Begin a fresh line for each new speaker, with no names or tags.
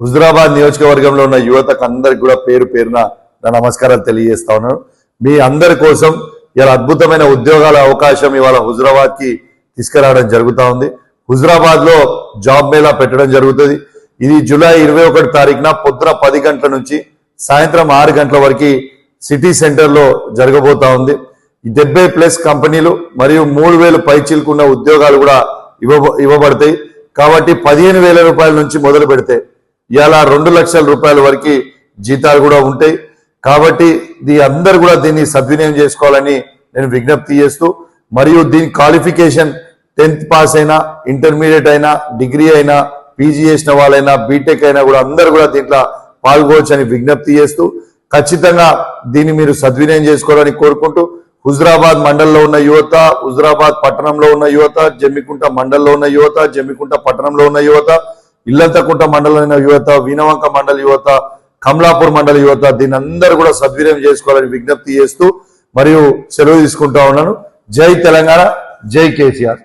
హుజురాబాద్ నియోజకవర్గంలో ఉన్న యువతకు అందరికి కూడా పేరు పేరున నా నమస్కారాలు తెలియజేస్తా ఉన్నాను. మీ అందరి కోసం ఇలా అద్భుతమైన ఉద్యోగాల అవకాశం ఇవాళ హుజురాబాద్కి తీసుకురావడం జరుగుతూ ఉంది. హుజురాబాద్లో జాబ్ మేళా పెట్టడం జరుగుతుంది. ఇది జూలై ఇరవై ఒకటి తారీఖున పొద్దున పది గంటల నుంచి సాయంత్రం ఆరు గంటల వరకు సిటీ సెంటర్లో జరగబోతూ జరగబోతా ఉంది డెబ్బై ప్లస్ కంపెనీలు మరియు మూడు వేలు పైచిల్కున్న ఉద్యోగాలు కూడా ఇవ్వ ఇవ్వబడతాయి. కాబట్టి పదిహేను వేల రూపాయల నుంచి మొదలు పెడితే ఇలా రెండు లక్షల రూపాయల వరకు జీతాలు కూడా ఉంటాయి. కాబట్టి దీ అందరు కూడా దీన్ని సద్వినియోగం చేసుకోవాలని నేను విజ్ఞప్తి చేస్తూ మరియు దీని క్వాలిఫికేషన్ టెన్త్ పాస్ అయినా ఇంటర్మీడియట్ అయినా డిగ్రీ అయినా పీజీ చేసిన వాళ్ళైనా బీటెక్ అయినా కూడా అందరు కూడా దీంట్లో పాల్గొవచ్చు అని విజ్ఞప్తి చేస్తూ ఖచ్చితంగా దీన్ని మీరు సద్వినియోగం చేసుకోవాలని కోరుకుంటూ హుజరాబాద్ మండలంలో ఉన్న యువత హుజరాబాద్ పట్టణంలో ఉన్న యువత జమ్మికుంట మండలంలో ఉన్న యువత జమ్మికుంట పట్టణంలో ఉన్న యువత ఇల్లంతకుంట మండలమైన యువత వీణవంక మండల యువత కమలాపూర్ మండల యువత దీని అందరూ కూడా సద్వినియోగం చేసుకోవాలని విజ్ఞప్తి చేస్తూ మరియు సెలవు తీసుకుంటా ఉన్నాను. జై తెలంగాణ జై కేసీఆర్.